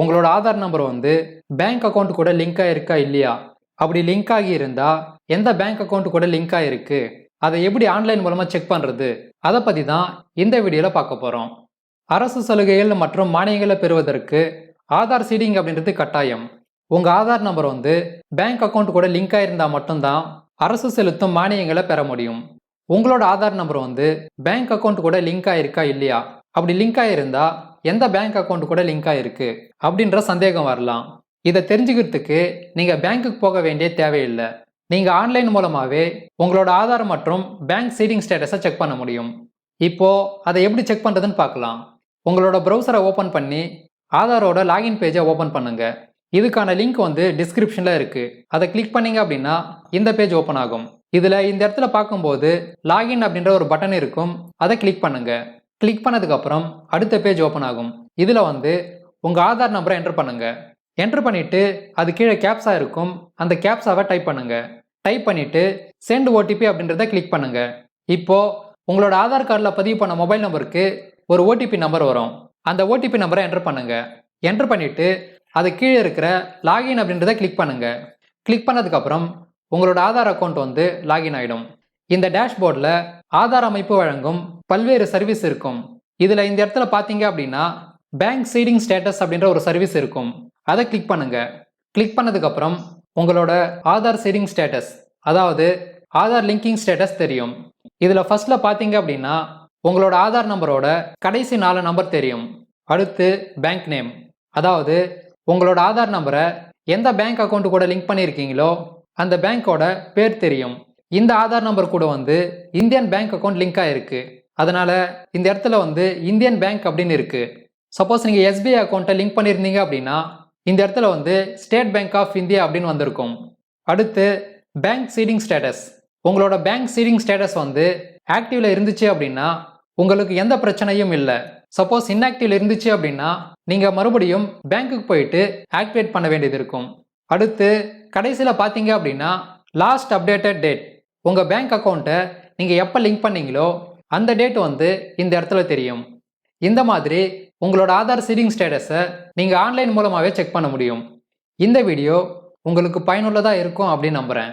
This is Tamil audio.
உங்களோட ஆதார் நம்பர் வந்து பேங்க் அக்கௌண்ட் கூட லிங்க் ஆயிருக்கா இல்லையா? அப்படி லிங்க் ஆகி இருந்தா எந்த பேங்க் அக்கௌண்ட் கூட லிங்க் ஆயிருக்கு? அதை எப்படி ஆன்லைன் மூலமா செக் பண்றது? அதை பத்தி தான் இந்த வீடியோல பார்க்க போறோம். அரசு சலுகைகள் மற்றும் மானியங்களை பெறுவதற்கு ஆதார் சீடிங் அப்படின்றது கட்டாயம். உங்க ஆதார் நம்பர் வந்து பேங்க் அக்கௌண்ட் கூட லிங்க் ஆயிருந்தா மட்டும்தான் அரசு செலுத்தும் மானியங்களை பெற முடியும். உங்களோட ஆதார் நம்பர் வந்து பேங்க் அக்கௌண்ட் கூட லிங்க் ஆயிருக்கா இல்லையா? அப்படி லிங்க் ஆயிருந்தா எந்த பேங்க் அக்கௌண்ட் கூட லிங்க் ஆகிருக்கு அப்படின்ற சந்தேகம் வரலாம். இதை தெரிஞ்சுக்கிறதுக்கு நீங்கள் பேங்க்குக்கு போக வேண்டிய தேவையில்லை. நீங்கள் ஆன்லைன் மூலமாகவே உங்களோட ஆதார் மற்றும் பேங்க் சீடிங் ஸ்டேட்டஸை செக் பண்ண முடியும். இப்போது அதை எப்படி செக் பண்ணுறதுன்னு பார்க்கலாம். உங்களோட ப்ரௌசரை ஓப்பன் பண்ணி ஆதாரோட லாகின் பேஜை ஓப்பன் பண்ணுங்கள் இதுக்கான லிங்க் வந்து டிஸ்கிரிப்ஷனில் இருக்குது அதை கிளிக் பண்ணிங்க அப்படின்னா இந்த பேஜ் ஓப்பன் ஆகும். இதில் இந்த இடத்துல பார்க்கும்போது லாகின் அப்படின்ற ஒரு பட்டன் இருக்கும். அதை கிளிக் பண்ணுங்கள் கிளிக் பண்ணதுக்கப்புறம் அடுத்த பேஜ் ஓப்பன் ஆகும். இதில் வந்து உங்கள் ஆதார் நம்பரை என்டர் பண்ணுங்கள் என்டர் பண்ணிவிட்டு அது கீழே கேப்ஸா இருக்கும். அந்த கேப்ஸாவை டைப் பண்ணுங்கள் டைப் பண்ணிவிட்டு சென்ட் ஓடிபி அப்படின்றத கிளிக் பண்ணுங்கள் இப்போது உங்களோட ஆதார் கார்டில் பதிவு பண்ண மொபைல் நம்பருக்கு ஒரு ஓடிபி நம்பர் வரும். அந்த ஓடிபி நம்பரை என்டர் பண்ணுங்கள் என்டர் பண்ணிவிட்டு அது கீழே இருக்கிற லாகின் அப்படின்றத கிளிக் பண்ணுங்கள் கிளிக் பண்ணதுக்கப்புறம் உங்களோட ஆதார் அக்கௌண்ட் வந்து லாகின் ஆகிடும் இந்த டேஷ்போர்டில் ஆதார் அமைப்பு வழங்கும் பல்வேறு சர்வீஸ் இருக்கும். இதில் இந்த இடத்துல பார்த்தீங்க அப்படின்னா பேங்க் சீடிங் ஸ்டேட்டஸ் அப்படின்ற ஒரு சர்வீஸ் இருக்கும். அதை கிளிக் பண்ணுங்க. கிளிக் பண்ணதுக்கப்புறம் உங்களோட ஆதார் சீடிங் ஸ்டேட்டஸ் அதாவது ஆதார் லிங்கிங் ஸ்டேட்டஸ் தெரியும். இதில் ஃபர்ஸ்ட்ல பார்த்தீங்க அப்படின்னா உங்களோட ஆதார் நம்பரோட கடைசி நாலு நம்பர் தெரியும். அடுத்து பேங்க் நேம் அதாவது உங்களோட ஆதார் நம்பரை எந்த பேங்க் அக்கௌண்ட் கூட லிங்க் பண்ணியிருக்கீங்களோ அந்த பேங்க்கோட பேர் தெரியும். இந்த ஆதார் நம்பர் கூட வந்து இந்தியன் பேங்க் அக்கௌண்ட் லிங்க் ஆயிருக்கு. அதனால இந்த இடத்துல வந்து இந்தியன் பேங்க் அப்படின்னு இருக்கு. சப்போஸ் நீங்கள் எஸ்பிஐ அக்கௌண்ட்டை லிங்க் பண்ணியிருந்தீங்க அப்படின்னா இந்த இடத்துல வந்து ஸ்டேட் பேங்க் ஆஃப் இந்தியா அப்படின்னு வந்திருக்கும். அடுத்து பேங்க் சீடிங் ஸ்டேட்டஸ் உங்களோட பேங்க் சீடிங் ஸ்டேட்டஸ் வந்து ஆக்டிவ்ல இருந்துச்சு அப்படின்னா உங்களுக்கு எந்த பிரச்சனையும் இல்லை. சப்போஸ் இன்ஆக்டிவ்ல இருந்துச்சு அப்படின்னா நீங்க மறுபடியும் பேங்க்குக்கு போயிட்டு ஆக்டிவேட் பண்ண வேண்டியது இருக்கும். அடுத்து கடைசியில் பார்த்தீங்க அப்படின்னா லாஸ்ட் அப்டேட்டட் டேட் உங்கள் பேங்க் அக்கௌண்ட்டை நீங்கள் எப்போ லிங்க் பண்ணீங்களோ அந்த டேட் வந்து இந்த இடத்துல தெரியும். இந்த மாதிரி உங்களோட ஆதார் சீடிங் ஸ்டேட்டஸை நீங்கள் ஆன்லைன் மூலமாகவே செக் பண்ண முடியும். இந்த வீடியோ உங்களுக்கு பயனுள்ளதாக இருக்கும் அப்படின்னு நம்புகிறேன்